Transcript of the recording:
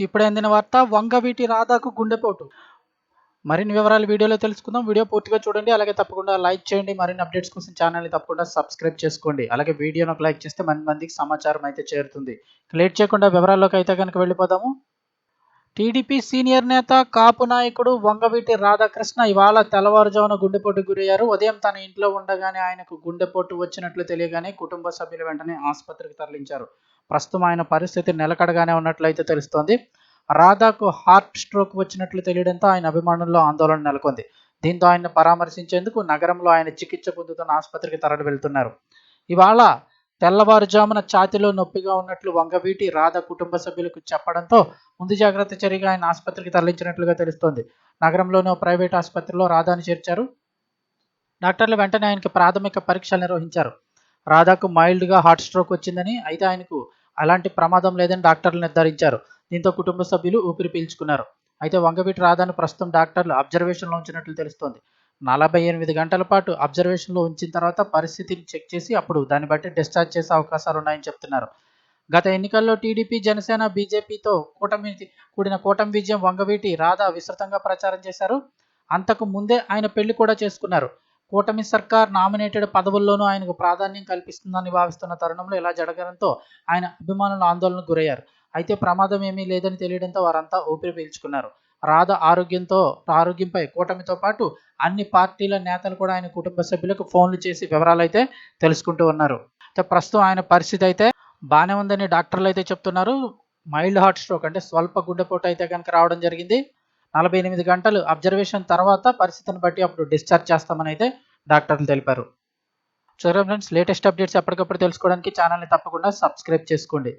ఇప్పుడు అందిన వార్త వంగవీటి రాధాకు గుండెపోటు. మరిన్ని వివరాలు వీడియోలో తెలుసుకుందాం. వీడియో పూర్తిగా చూడండి. అలాగే తప్పకుండా లైక్ చేయండి. మరిన్ని అప్డేట్స్ కోసం ఛానల్ని తప్పకుండా సబ్స్క్రైబ్ చేసుకోండి. అలాగే వీడియోను ఒక లైక్ చేస్తే మంది మందికి సమాచారం అయితే చేరుతుంది. లేట్ చేయకుండా వివరాల్లోకి అయితే కనుక వెళ్ళిపోదాము. టీడీపీ సీనియర్ నేత కాపు నాయకుడు వంగవీటి రాధాకృష్ణ ఇవాళ తెల్లవారుజామున గుండెపోటుకు గురయ్యారు. ఉదయం తన ఇంట్లో ఉండగానే ఆయనకు గుండెపోటు వచ్చినట్లు తెలియగానే కుటుంబ సభ్యులు వెంటనే ఆసుపత్రికి తరలించారు. ప్రస్తుతం ఆయన పరిస్థితి నిలకడగానే ఉన్నట్లయితే తెలుస్తోంది. రాధాకు హార్ట్ స్ట్రోక్ వచ్చినట్లు తెలియడంతో ఆయన అభిమానుల్లో ఆందోళన నెలకొంది. దీంతో ఆయన పరామర్శించేందుకు నగరంలో ఆయన చికిత్స పొందుతున్న ఆసుపత్రికి తరలి వెళ్తున్నారు. ఇవాళ తెల్లవారుజామున ఛాతిలో నొప్పిగా ఉన్నట్లు వంగవీటి రాధ కుటుంబ సభ్యులకు చెప్పడంతో ముందు జాగ్రత్త చర్యగా ఆయన ఆసుపత్రికి తరలించినట్లుగా తెలుస్తోంది. నగరంలోని ప్రైవేట్ ఆసుపత్రిలో రాధాను చేర్చారు. డాక్టర్లు వెంటనే ఆయనకి ప్రాథమిక పరీక్షలు నిర్వహించారు. రాధాకు మైల్డ్గా హార్ట్ స్ట్రోక్ వచ్చిందని అయితే ఆయనకు అలాంటి ప్రమాదం లేదని డాక్టర్లు నిర్ధారించారు. దీంతో కుటుంబ సభ్యులు ఊపిరి పీల్చుకున్నారు. అయితే వంగవీటి రాధాను ప్రస్తుతం డాక్టర్లు అబ్జర్వేషన్లో ఉంచినట్లు తెలుస్తోంది. నలభై ఎనిమిది గంటల పాటు అబ్జర్వేషన్లో ఉంచిన తర్వాత పరిస్థితిని చెక్ చేసి అప్పుడు దాన్ని బట్టి డిశ్చార్జ్ చేసే అవకాశాలు ఉన్నాయని చెప్తున్నారు. గత ఎన్నికల్లో టీడీపీ జనసేన బీజేపీతో కూటమి కూడిన కూటమి విజయం వంగవీటి రాధా విస్తృతంగా ప్రచారం చేశారు. అంతకు ముందే ఆయన పెళ్ళి కూడా చేసుకున్నారు. కూటమి సర్కార్ నామినేటెడ్ పదవుల్లోనూ ఆయనకు ప్రాధాన్యం కల్పిస్తుందని భావిస్తున్న తరుణంలో ఇలా జరగడంతో ఆయన అభిమానులు ఆందోళనకు గురయ్యారు. అయితే ప్రమాదం ఏమీ లేదని తెలియడంతో వారంతా ఊపిరి పీల్చుకున్నారు. రాధ ఆరోగ్యంతో ఆరోగ్యంపై కూటమితో పాటు అన్ని పార్టీల నేతలు కూడా ఆయన కుటుంబ సభ్యులకు ఫోన్లు చేసి వివరాలు అయితే తెలుసుకుంటూ ఉన్నారు. ప్రస్తుతం ఆయన పరిస్థితి అయితే బాగానే ఉందని డాక్టర్లు అయితే చెప్తున్నారు. మైల్డ్ హార్ట్ స్ట్రోక్ అంటే స్వల్ప గుండెపోటు అయితే కనుక రావడం జరిగింది. నలభై ఎనిమిది గంటలు అబ్జర్వేషన్ తర్వాత పరిస్థితిని బట్టి అప్పుడు డిశ్చార్జ్ చేస్తామని అయితే డాక్టర్లు తెలిపారు. చూడండి ఫ్రెండ్స్ లేటెస్ట్ అప్డేట్స్ ఎప్పటికప్పుడు తెలుసుకోవడానికి ఛానల్ని తప్పకుండా సబ్స్క్రైబ్ చేసుకోండి.